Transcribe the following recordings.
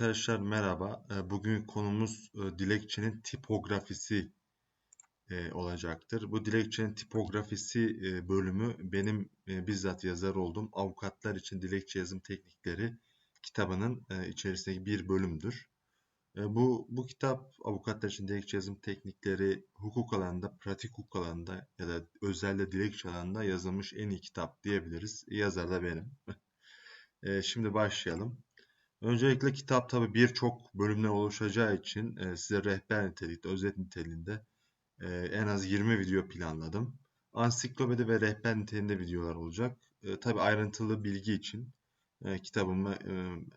Arkadaşlar merhaba. Ee, Bugün konumuz e, dilekçenin tipografisi e, olacaktır. Bu dilekçenin tipografisi e, bölümü benim bizzat yazar olduğum Avukatlar için Dilekçe Yazım Teknikleri kitabının içerisindeki bir bölümdür. Bu, bu kitap Avukatlar için Dilekçe Yazım Teknikleri hukuk alanında, pratik hukuk alanında ya da özelde dilekçe alanında yazılmış en iyi kitap diyebiliriz. Yazar da benim. Şimdi başlayalım. Öncelikle kitap tabi birçok bölümden oluşacağı için e, size rehber nitelikte, özet niteliğinde e, en az 20 video planladım. Ansiklopedi ve rehber niteliğinde videolar olacak. E, tabi ayrıntılı bilgi için e, kitabımı e,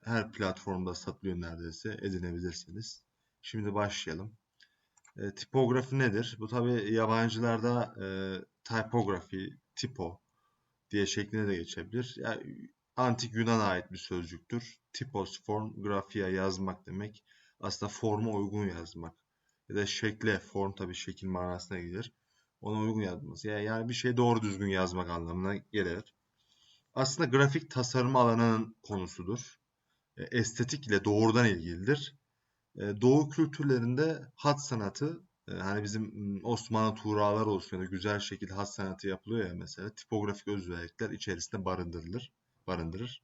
her platformda satılıyor neredeyse edinebilirsiniz. Şimdi başlayalım. E, tipografi nedir? Bu tabi yabancılarda e, typography, tipo diye şeklinde de geçebilir. Yani antik Yunan'a ait bir sözcüktür. Tipos, form, grafia yazmak demek. Aslında forma uygun yazmak. Ya da şekle, form tabi şekil manasına gelir. Ona uygun yazması. Yani bir şey doğru düzgün yazmak anlamına gelir. Aslında grafik tasarım alanının konusudur. E, estetik ile doğrudan ilgilidir. E, Doğu kültürlerinde hat sanatı e, hani bizim Osmanlı tuğralar olsun ya da güzel şekilde hat sanatı yapılıyor ya mesela tipografik özellikler içerisinde barındırılır barındırır.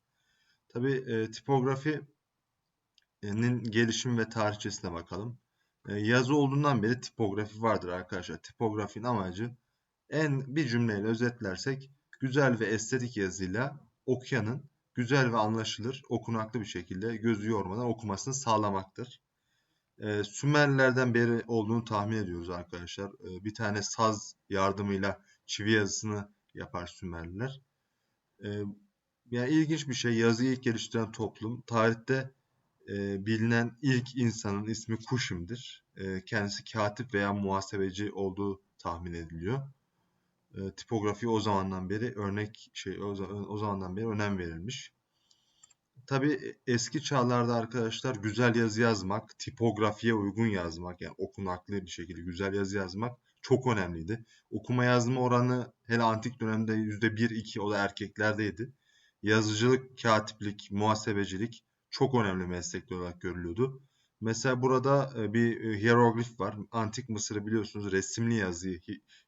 Tabi e, tipografinin gelişimi ve tarihçesine bakalım. E, yazı olduğundan beri tipografi vardır arkadaşlar. Tipografinin amacı en bir cümleyle özetlersek güzel ve estetik yazıyla okuyanın güzel ve anlaşılır, okunaklı bir şekilde gözü yormadan okumasını sağlamaktır. E, Sümerlilerden beri olduğunu tahmin ediyoruz arkadaşlar. E, bir tane saz yardımıyla çivi yazısını yapar Sümerliler. E, yani ilginç bir şey. Yazıyı ilk geliştiren toplum. Tarihte e, bilinen ilk insanın ismi Kuşim'dir. E, kendisi katip veya muhasebeci olduğu tahmin ediliyor. E, tipografi o zamandan beri örnek şey o, o zamandan beri önem verilmiş. Tabi eski çağlarda arkadaşlar güzel yazı yazmak, tipografiye uygun yazmak yani okunaklı bir şekilde güzel yazı yazmak çok önemliydi. Okuma yazma oranı hele antik dönemde %1-2 o da erkeklerdeydi yazıcılık, katiplik, muhasebecilik çok önemli meslekler olarak görülüyordu. Mesela burada e, bir e, hieroglif var. Antik Mısır'ı biliyorsunuz resimli yazıyı,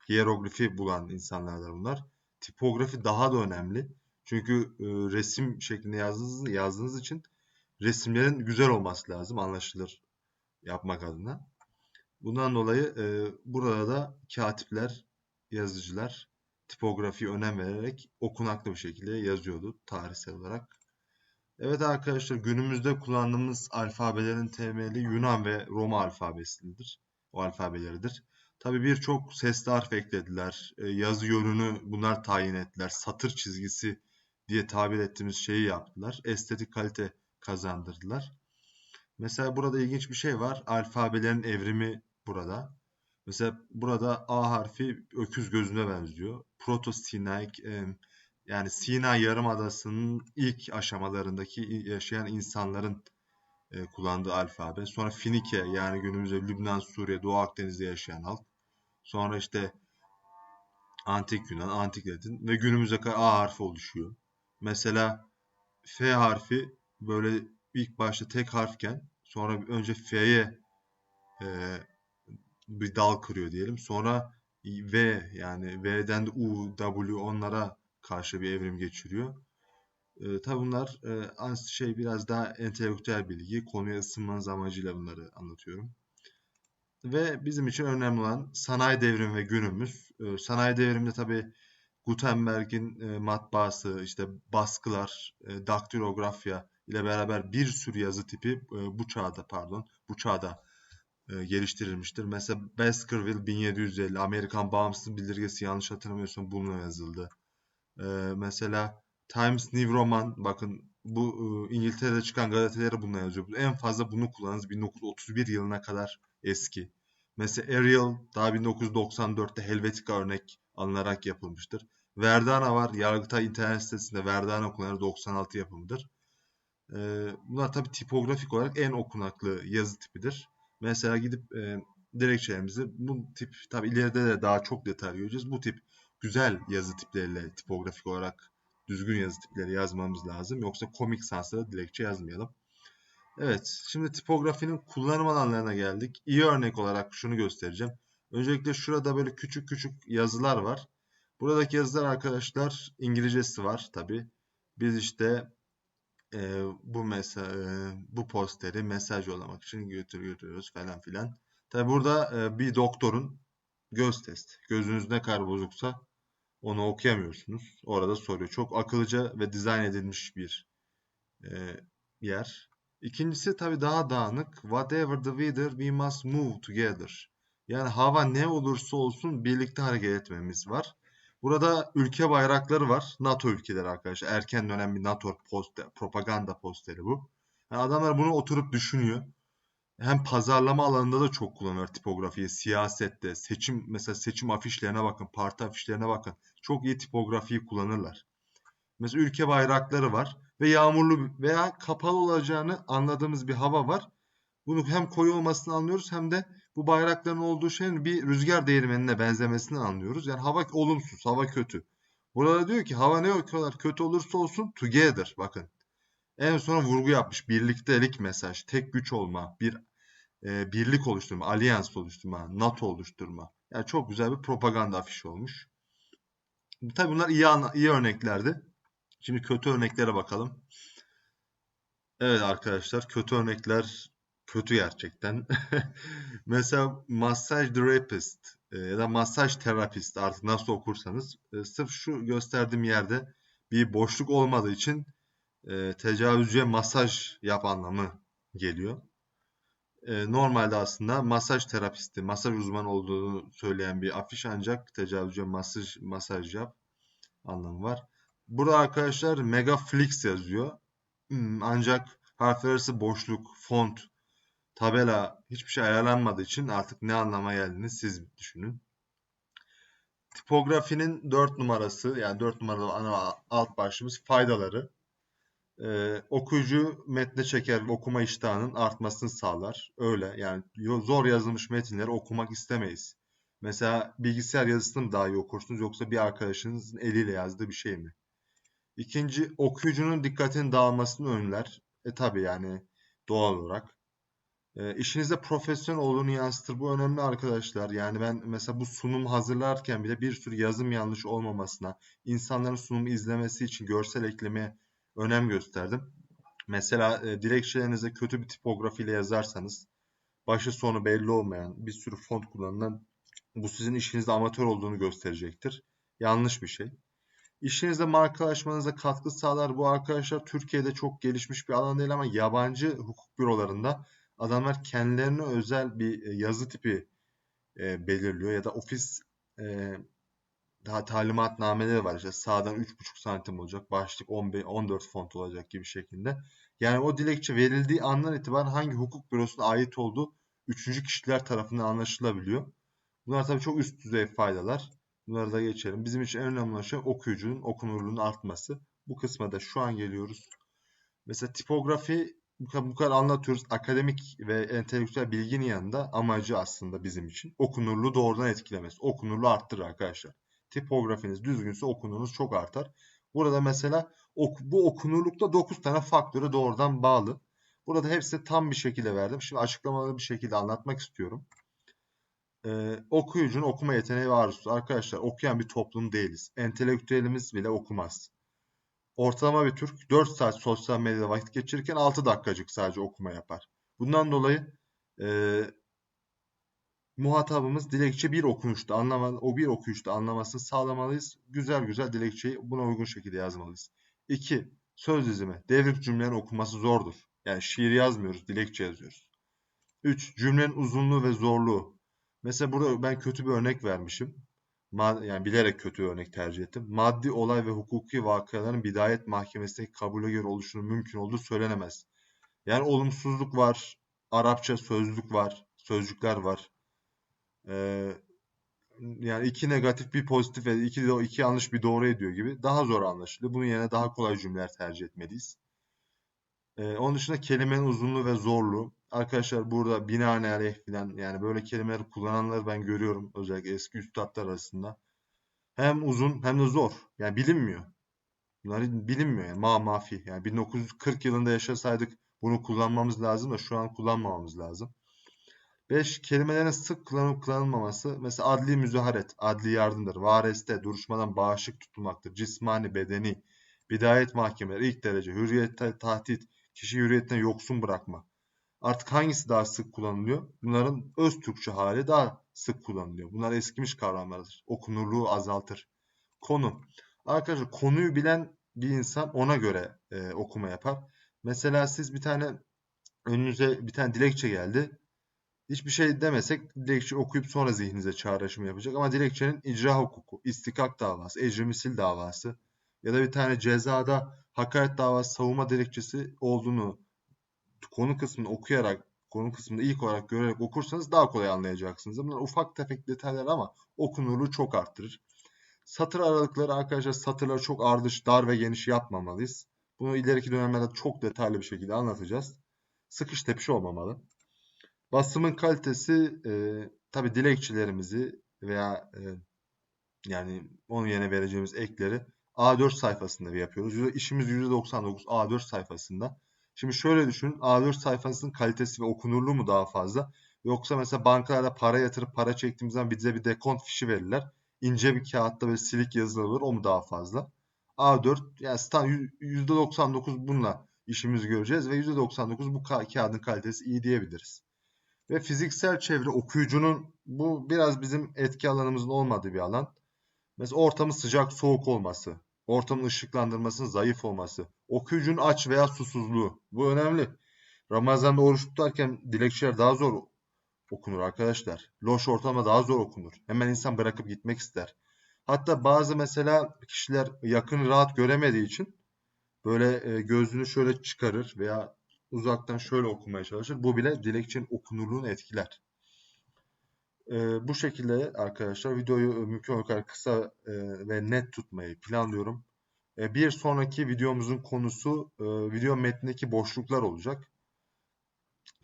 hieroglifi bulan insanlardır bunlar. Tipografi daha da önemli. Çünkü e, resim şeklinde yazdığınız, yazdığınız için resimlerin güzel olması lazım anlaşılır yapmak adına. Bundan dolayı burada da katipler, yazıcılar tipografiye önem vererek okunaklı bir şekilde yazıyordu tarihsel olarak. Evet arkadaşlar günümüzde kullandığımız alfabelerin temeli Yunan ve Roma alfabesidir. O alfabeleridir. Tabi birçok sesli harf eklediler. E, yazı yönünü bunlar tayin ettiler. Satır çizgisi diye tabir ettiğimiz şeyi yaptılar. Estetik kalite kazandırdılar. Mesela burada ilginç bir şey var. Alfabelerin evrimi burada. Mesela burada A harfi öküz gözüne benziyor. Proto Sinaik yani Sina Yarımadası'nın ilk aşamalarındaki yaşayan insanların e, kullandığı alfabe. Sonra Finike yani günümüzde Lübnan, Suriye, Doğu Akdeniz'de yaşayan halk. Sonra işte Antik Yunan, Antik Latin ve günümüze kadar A harfi oluşuyor. Mesela F harfi böyle ilk başta tek harfken sonra önce F'ye e, bir dal kırıyor diyelim. Sonra V yani V'den de U, W onlara karşı bir evrim geçiriyor. E, tabi bunlar e, şey biraz daha entelektüel bilgi. Konuya ısınmanız amacıyla bunları anlatıyorum. Ve bizim için önemli olan sanayi devrimi ve günümüz. E, sanayi devriminde tabi Gutenberg'in e, matbaası, işte baskılar, e, daktilografya ile beraber bir sürü yazı tipi e, bu çağda pardon bu çağda e, geliştirilmiştir. Mesela Baskerville 1750 Amerikan bağımsız bildirgesi yanlış hatırlamıyorsam bununla yazıldı. E, mesela Times New Roman bakın bu e, İngiltere'de çıkan gazetelere bununla yazıyor. En fazla bunu kullanırız 1931 yılına kadar eski. Mesela Ariel daha 1994'te Helvetica örnek alınarak yapılmıştır. Verdana var. Yargıtay internet sitesinde Verdana okunanı 96 yapımıdır. Bunlar tabi tipografik olarak en okunaklı yazı tipidir. Mesela gidip e, dilekçelerimizi bu tip tabi ileride de daha çok detay göreceğiz. Bu tip güzel yazı tipleriyle tipografik olarak düzgün yazı tipleri yazmamız lazım. Yoksa komik sansla dilekçe yazmayalım. Evet, şimdi tipografinin kullanım alanlarına geldik. İyi örnek olarak şunu göstereceğim. Öncelikle şurada böyle küçük küçük yazılar var. Buradaki yazılar arkadaşlar İngilizcesi var tabi. Biz işte e, bu mesa e, bu posteri mesaj yollamak için götür götürüyoruz falan filan. Tabi burada e, bir doktorun göz testi. Gözünüz ne kadar bozuksa onu okuyamıyorsunuz. Orada soruyor. Çok akıllıca ve dizayn edilmiş bir e, yer. İkincisi tabii daha dağınık. Whatever the weather, we must move together. Yani hava ne olursa olsun birlikte hareket etmemiz var. Burada ülke bayrakları var. NATO ülkeleri arkadaşlar. Erken dönem bir NATO poster, propaganda posteri bu. Yani adamlar bunu oturup düşünüyor. Hem pazarlama alanında da çok kullanıyor tipografiyi. Siyasette, seçim mesela seçim afişlerine bakın, parti afişlerine bakın. Çok iyi tipografiyi kullanırlar. Mesela ülke bayrakları var ve yağmurlu veya kapalı olacağını anladığımız bir hava var. Bunu hem koyu olmasını anlıyoruz hem de bu bayrakların olduğu şeyin bir rüzgar değirmenine benzemesini anlıyoruz. Yani hava olumsuz, hava kötü. Burada diyor ki hava ne kadar kötü olursa olsun together bakın. En sonra vurgu yapmış. Birliktelik mesaj, tek güç olma, bir e, birlik oluşturma, alyans oluşturma, NATO oluşturma. Yani çok güzel bir propaganda afişi olmuş. Tabii bunlar iyi, iyi örneklerdi. Şimdi kötü örneklere bakalım. Evet arkadaşlar kötü örnekler kötü gerçekten. Mesela masaj therapist e, ya da masaj terapist artık nasıl okursanız e, sırf şu gösterdiğim yerde bir boşluk olmadığı için e, tecavüzcüye masaj yap anlamı geliyor. Normalde aslında masaj terapisti, masaj uzmanı olduğunu söyleyen bir afiş ancak tecavüzcüye masaj, masaj yap anlamı var. Burada arkadaşlar Megaflix yazıyor. Hmm, ancak harfler arası boşluk, font, tabela hiçbir şey ayarlanmadığı için artık ne anlama geldiğini siz düşünün. Tipografinin 4 numarası yani 4 numaralı ana alt başlığımız faydaları. Ee, okuyucu metne çeker okuma iştahının artmasını sağlar. Öyle yani zor yazılmış metinleri okumak istemeyiz. Mesela bilgisayar yazısını mı daha iyi okursunuz yoksa bir arkadaşınızın eliyle yazdığı bir şey mi? İkinci okuyucunun dikkatinin dağılmasını önler. E tabi yani doğal olarak. E, işinizde profesyonel olduğunu yansıtır. Bu önemli arkadaşlar. Yani ben mesela bu sunum hazırlarken bile bir sürü yazım yanlış olmamasına, insanların sunumu izlemesi için görsel eklemeye önem gösterdim. Mesela e, dilekçelerinize kötü bir tipografiyle yazarsanız, başı sonu belli olmayan bir sürü font kullanılan bu sizin işinizde amatör olduğunu gösterecektir. Yanlış bir şey. İşinizde markalaşmanıza katkı sağlar. Bu arkadaşlar Türkiye'de çok gelişmiş bir alan değil ama yabancı hukuk bürolarında adamlar kendilerine özel bir e, yazı tipi e, belirliyor ya da ofis e, daha talimatnameleri var. İşte sağdan 3,5 santim olacak, başlık 15, 14 font olacak gibi şekilde. Yani o dilekçe verildiği andan itibaren hangi hukuk bürosuna ait olduğu üçüncü kişiler tarafından anlaşılabiliyor. Bunlar tabii çok üst düzey faydalar. Bunları da geçelim. Bizim için en önemli olan şey okuyucunun okunurluğunun artması. Bu kısma da şu an geliyoruz. Mesela tipografi bu kadar, bu kadar anlatıyoruz. Akademik ve entelektüel bilginin yanında amacı aslında bizim için okunurluğu doğrudan etkilemesi. Okunurluğu arttırır arkadaşlar. Tipografiniz düzgünse okunurluğunuz çok artar. Burada mesela ok, bu okunurlukta 9 tane faktöre doğrudan bağlı. Burada hepsi tam bir şekilde verdim. Şimdi açıklamalı bir şekilde anlatmak istiyorum e, okuyucunun okuma yeteneği ve arzusu. Arkadaşlar okuyan bir toplum değiliz. Entelektüelimiz bile okumaz. Ortalama bir Türk 4 saat sosyal medyada vakit geçirirken 6 dakikacık sadece okuma yapar. Bundan dolayı e, muhatabımız dilekçe bir okunuşta anlama, o bir okuyuşta anlamasını sağlamalıyız. Güzel güzel dilekçeyi buna uygun şekilde yazmalıyız. 2. Söz dizimi. Devrik cümlelerin okuması zordur. Yani şiir yazmıyoruz, dilekçe yazıyoruz. 3. Cümlenin uzunluğu ve zorluğu. Mesela burada ben kötü bir örnek vermişim. Yani bilerek kötü bir örnek tercih ettim. Maddi olay ve hukuki vakaların bidayet mahkemesindeki kabule göre oluşunun mümkün olduğu söylenemez. Yani olumsuzluk var, Arapça sözlük var, sözcükler var. Ee, yani iki negatif bir pozitif ve iki, iki yanlış bir doğru ediyor gibi daha zor anlaşılıyor. Bunun yerine daha kolay cümleler tercih etmeliyiz. Ee, onun dışında kelimenin uzunluğu ve zorluğu. Arkadaşlar burada binaenaleyh falan yani böyle kelimeler kullananları ben görüyorum özellikle eski üstadlar arasında. Hem uzun hem de zor. Yani bilinmiyor. Bunlar bilinmiyor yani ma mafi. Yani 1940 yılında yaşasaydık Bunu kullanmamız lazım da şu an kullanmamamız lazım. 5. Kelimelerin sık kullanılıp kullanılmaması. Mesela adli müzaharet, adli yardımdır. Vareste, duruşmadan bağışık tutulmaktır. Cismani, bedeni, bidayet mahkemeleri, ilk derece, hürriyette tahdit, kişi hürriyetten yoksun bırakma. Artık hangisi daha sık kullanılıyor? Bunların öz Türkçe hali daha sık kullanılıyor. Bunlar eskimiş kavramlardır. Okunurluğu azaltır. Konu. Arkadaşlar konuyu bilen bir insan ona göre e, okuma yapar. Mesela siz bir tane önünüze bir tane dilekçe geldi. Hiçbir şey demesek dilekçe okuyup sonra zihninize çağrışım yapacak. Ama dilekçenin icra hukuku, istikak davası, ecri misil davası ya da bir tane cezada hakaret davası savunma dilekçesi olduğunu konu kısmını okuyarak, konu kısmını ilk olarak görerek okursanız daha kolay anlayacaksınız. Bunlar ufak tefek detaylar ama okunurluğu çok arttırır. Satır aralıkları arkadaşlar satırları çok ardış, dar ve geniş yapmamalıyız. Bunu ileriki dönemlerde çok detaylı bir şekilde anlatacağız. Sıkış tepiş olmamalı. Basımın kalitesi e, tabi dilekçelerimizi veya e, yani onun yerine vereceğimiz ekleri A4 sayfasında bir yapıyoruz. İşimiz %99 A4 sayfasında. Şimdi şöyle düşünün. A4 sayfasının kalitesi ve okunurluğu mu daha fazla? Yoksa mesela bankalarda para yatırıp para çektiğimiz zaman bize bir dekont fişi verirler. İnce bir kağıtta ve silik yazılı olur. O mu daha fazla? A4 yani stand %99 bununla işimizi göreceğiz ve %99 bu kağıdın kalitesi iyi diyebiliriz. Ve fiziksel çevre okuyucunun bu biraz bizim etki alanımızın olmadığı bir alan. Mesela ortamın sıcak soğuk olması, ortamın ışıklandırmasının zayıf olması, okuyucunun aç veya susuzluğu. Bu önemli. Ramazan'da oruç tutarken dilekçeler daha zor okunur arkadaşlar. Loş ortamda daha zor okunur. Hemen insan bırakıp gitmek ister. Hatta bazı mesela kişiler yakın rahat göremediği için böyle e, gözünü şöyle çıkarır veya uzaktan şöyle okumaya çalışır. Bu bile dilekçenin okunurluğunu etkiler. E, bu şekilde arkadaşlar videoyu mümkün kadar kısa e, ve net tutmayı planlıyorum. E, bir sonraki videomuzun konusu e, video metnindeki boşluklar olacak.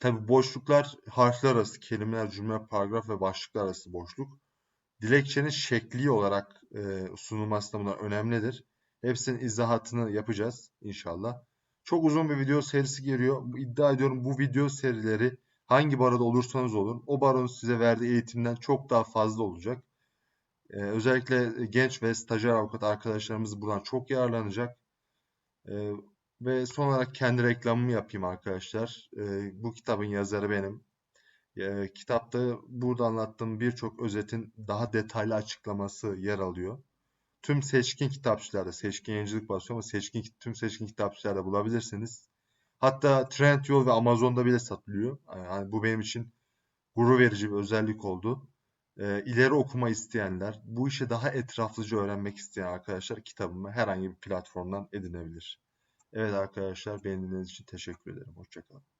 Tabi boşluklar harfler arası, kelimeler, cümle, paragraf ve başlıklar arası boşluk. Dilekçenin şekli olarak e, sunulması da bunlar önemlidir. Hepsinin izahatını yapacağız inşallah. Çok uzun bir video serisi geliyor. İddia ediyorum bu video serileri hangi baroda olursanız olun o baronun size verdiği eğitimden çok daha fazla olacak. Ee, özellikle genç ve stajyer avukat arkadaşlarımız buradan çok yararlanacak. Ee, ve son olarak kendi reklamımı yapayım arkadaşlar. Ee, bu kitabın yazarı benim. Ee, kitapta burada anlattığım birçok özetin daha detaylı açıklaması yer alıyor. Tüm seçkin kitapçılarda, seçkin yayıncılık basıyor ama seçkin, tüm seçkin kitapçılarda bulabilirsiniz. Hatta Trendyol ve Amazon'da bile satılıyor. Yani bu benim için gurur verici bir özellik oldu. E, ileri okuma isteyenler, bu işi daha etraflıca öğrenmek isteyen arkadaşlar kitabımı herhangi bir platformdan edinebilir. Evet arkadaşlar beni dinlediğiniz için teşekkür ederim. Hoşçakalın.